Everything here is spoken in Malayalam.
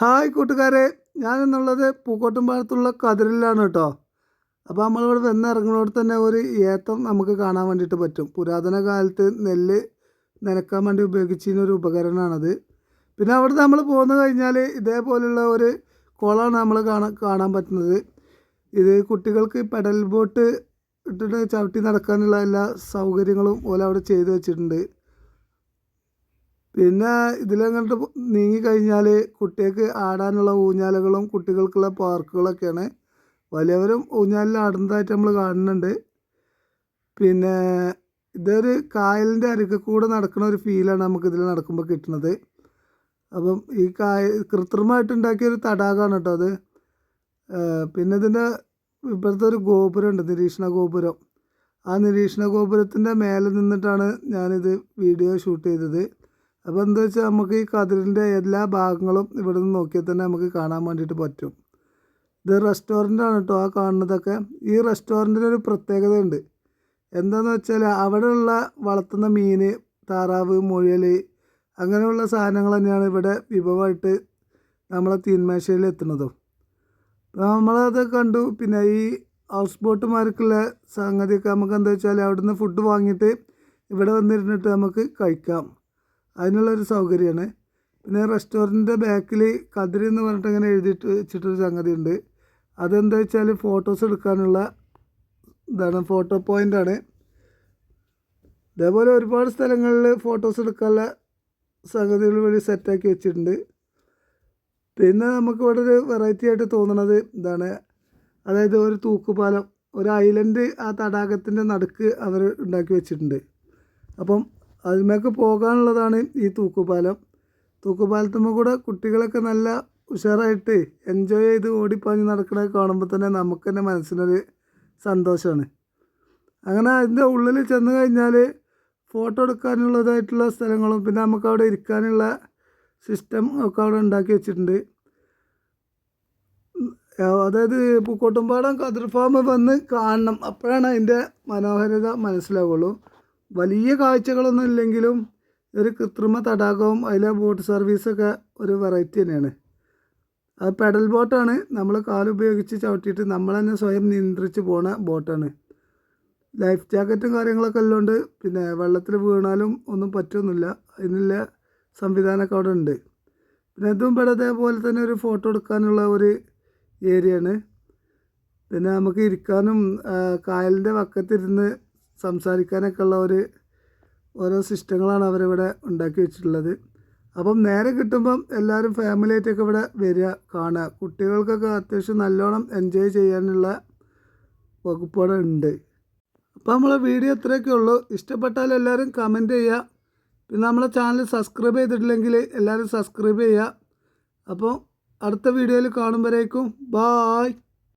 ഹായ് കൂട്ടുകാരെ ഞാനെന്നുള്ളത് പൂക്കോട്ടുംപാടത്തുള്ള കതിരിലാണ് കേട്ടോ. അപ്പോൾ നമ്മളിവിടെ വന്നിറങ്ങുന്നോട് തന്നെ ഒരു ഏത്തം നമുക്ക് കാണാൻ വേണ്ടിയിട്ട് പറ്റും. പുരാതന കാലത്ത് നെല്ല് നനക്കാൻ വേണ്ടി ഉപയോഗിച്ചിരുന്ന ഒരു ഉപകരണമാണത് പിന്നെ അവിടെ നമ്മൾ പോന്നു കഴിഞ്ഞാൽ ഇതേപോലെയുള്ള ഒരു കുളമാണ് നമ്മൾ കാണാൻ കാണാൻ പറ്റുന്നത്. ഇത് കുട്ടികൾക്ക് പെഡൽ ബോട്ട് ഇട്ടിട്ട് ചവിട്ടി നടക്കാനുള്ള എല്ലാ സൗകര്യങ്ങളും പോലെ അവിടെ ചെയ്തു വെച്ചിട്ടുണ്ട്. പിന്നെ ഇതിലങ്ങോട്ട് നീങ്ങിക്കഴിഞ്ഞാൽ കുട്ടികൾക്ക് ആടാനുള്ള ഊഞ്ഞാലുകളും കുട്ടികൾക്കുള്ള പാർക്കുകളൊക്കെയാണ്. വലിയവരും ഊഞ്ഞാലിൽ ആടുന്നതായിട്ട് നമ്മൾ കാണുന്നുണ്ട്. പിന്നെ ഇതൊരു കായലിന്റെ അരികിൽ കൂടെ നടക്കുന്ന ഒരു ഫീലാണ് നമുക്ക് ഇതിൽ നടക്കുമ്പോൾ കിട്ടുന്നത് അപ്പം ഈ കായ കൃത്രിമമായിട്ട് ഉണ്ടാക്കിയ ഒരു തടാകമാണ് കേട്ടോ അത്. പിന്നെ ഇതിന്റെ ഇപ്പോഴത്തെ ഒരു ഗോപുരമുണ്ട് നിരീക്ഷണ ഗോപുരം. ആ നിരീക്ഷണ ഗോപുരത്തിന്റെ മേലെ നിന്നിട്ടാണ് ഞാനിത് വീഡിയോ ഷൂട്ട് ചെയ്തത്. അപ്പോൾ എന്താ വെച്ചാൽ നമുക്ക് ഈ കതിരിന്റെ എല്ലാ ഭാഗങ്ങളും ഇവിടെ നിന്ന് നോക്കിയാൽ തന്നെ നമുക്ക് കാണാൻ വേണ്ടിയിട്ട് പറ്റും. ഇത് റെസ്റ്റോറന്റ് ആണ് കേട്ടോ ആ കാണുന്നതൊക്കെ. ഈ റെസ്റ്റോറന്റിന് ഒരു പ്രത്യേകത ഉണ്ട് എന്താണെന്ന് വെച്ചാൽ അവിടെയുള്ള വളർത്തുന്ന മീൻ താറാവ് മുയൽ അങ്ങനെയുള്ള സാധനങ്ങൾ തന്നെയാണ് ഇവിടെ വിഭവമായിട്ട് നമ്മളെ തീന്മേശയിൽ എത്തുന്നതും. നമ്മളത് കണ്ടു. പിന്നെ ഈ ഹൗസ് ബോട്ടുമാർക്കുള്ള സംഗതിയൊക്കെ നമുക്ക് എന്താ വെച്ചാൽ അവിടുന്ന് ഫുഡ് വാങ്ങിയിട്ട് ഇവിടെ വന്നിരുന്നിട്ട് നമുക്ക് കഴിക്കാം. അതിനുള്ളൊരു സൗകര്യമാണ്. പിന്നെ റെസ്റ്റോറന്റിന്റെ ബാക്കിൽ കതിരി എന്ന് പറഞ്ഞിട്ട് അങ്ങനെ എഴുതിയിട്ട് വെച്ചിട്ടൊരു സംഗതി ഉണ്ട് അതെന്താ വെച്ചാൽ ഫോട്ടോസ് എടുക്കാനുള്ള ഇതാണ് ഫോട്ടോ പോയിന്റാണ് ഇതേപോലെ ഒരുപാട് സ്ഥലങ്ങളിൽ ഫോട്ടോസ് എടുക്കാനുള്ള സംഗതികൾ വഴി സെറ്റാക്കി വെച്ചിട്ടുണ്ട്. പിന്നെ നമുക്ക് ഇവിടെ ഒരു വെറൈറ്റി ആയിട്ട് തോന്നണത് ഇതാണ്. അതായത് ഒരു തൂക്കുപാലം ഒരു ഐലൻഡ് ആ തടാകത്തിന്റെ നടുക്ക് അവർ ഉണ്ടാക്കി വെച്ചിട്ടുണ്ട്. അപ്പം അതിന്മേക്ക് പോകാനുള്ളതാണ് ഈ തൂക്കുപാലം. തൂക്കുപാലത്തുമ്പോൾ കൂടെ കുട്ടികളൊക്കെ നല്ല ഉഷാറായിട്ട് എൻജോയ് ചെയ്ത് ഓടിപ്പാഞ്ഞ് നടക്കണത് കാണുമ്പോൾ തന്നെ നമുക്ക് തന്നെ മനസ്സിനൊരു സന്തോഷമാണ് അങ്ങനെ അതിന്റെ ഉള്ളിൽ ചെന്ന് കഴിഞ്ഞാൽ ഫോട്ടോ എടുക്കാനുള്ളതായിട്ടുള്ള സ്ഥലങ്ങളും പിന്നെ നമുക്ക് അവിടെ ഇരിക്കാനുള്ള സിസ്റ്റം ഒക്കെ അവിടെ ഉണ്ടാക്കി വെച്ചിട്ടുണ്ട്. അതായത് പൂക്കോട്ടുംപാടം കതിർ ഫാം വന്ന് കാണണം. അപ്പോഴാണ് അതിന്റെ മനോഹരത മനസ്സിലാവുള്ളൂ. വലിയ കാഴ്ചകളൊന്നും ഇല്ലെങ്കിലും ഒരു കൃത്രിമ തടാകവും അതിലെ ബോട്ട് സർവീസൊക്കെ ഒരു വെറൈറ്റി തന്നെയാണ്. അത് പെഡൽ ബോട്ടാണ് നമ്മൾ കാലുപയോഗിച്ച് ചവിട്ടിയിട്ട് നമ്മൾ തന്നെ സ്വയം നിയന്ത്രിച്ച് പോണ ബോട്ടാണ് ലൈഫ് ജാക്കറ്റും കാര്യങ്ങളൊക്കെ ഉണ്ട് പിന്നെ വെള്ളത്തിൽ വീണാലും ഒന്നും പറ്റൊന്നുമില്ല. അതിനുള്ള സംവിധാനമൊക്കെ അവിടെ ഉണ്ട്. പിന്നെ ഇതും ഇവിടെ അതേപോലെ തന്നെ ഒരു ഫോട്ടോ എടുക്കാനുള്ള ഒരു ഏരിയയാണ് പിന്നെ നമുക്ക് ഇരിക്കാനും കായലിന്റെ വക്കത്തിരുന്ന് സംസാരിക്കാനൊക്കെ ഉള്ള ഒരു ഓരോ സിസ്റ്റങ്ങളാണ് അവരിവിടെ ഉണ്ടാക്കി വെച്ചിട്ടുള്ളത്. അപ്പം നേരെ കിട്ടുമ്പം എല്ലാവരും ഫാമിലിയായിട്ടൊക്കെ ഇവിടെ വരിക കാണുക. കുട്ടികൾക്കൊക്കെ അത്യാവശ്യം നല്ലോണം എൻജോയ് ചെയ്യാനുള്ള വകുപ്പുകൾ ഉണ്ട്. അപ്പോൾ നമ്മളെ വീഡിയോ ഇത്രയൊക്കെ ഉള്ളൂ. ഇഷ്ടപ്പെട്ടാൽ എല്ലാവരും കമന്റ് ചെയ്യുക. പിന്നെ നമ്മളെ ചാനൽ സബ്സ്ക്രൈബ് ചെയ്തിട്ടില്ലെങ്കിൽ എല്ലാവരും സബ്സ്ക്രൈബ് ചെയ്യുക. അപ്പോൾ അടുത്ത വീഡിയോയിൽ കാണുമ്പോഴേക്കും ബായ്